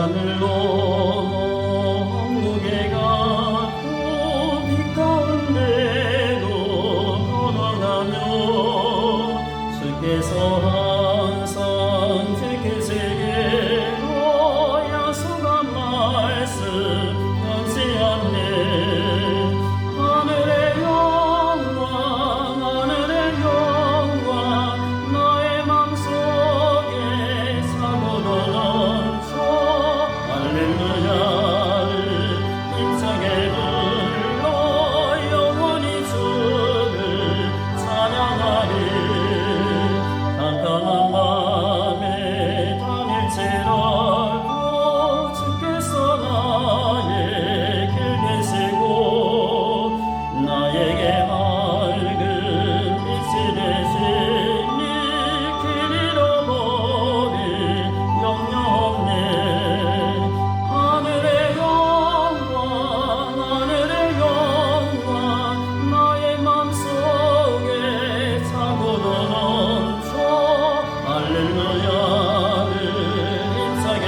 산을 넘어 무게가 또빛 가운데로 걸어가며 주께서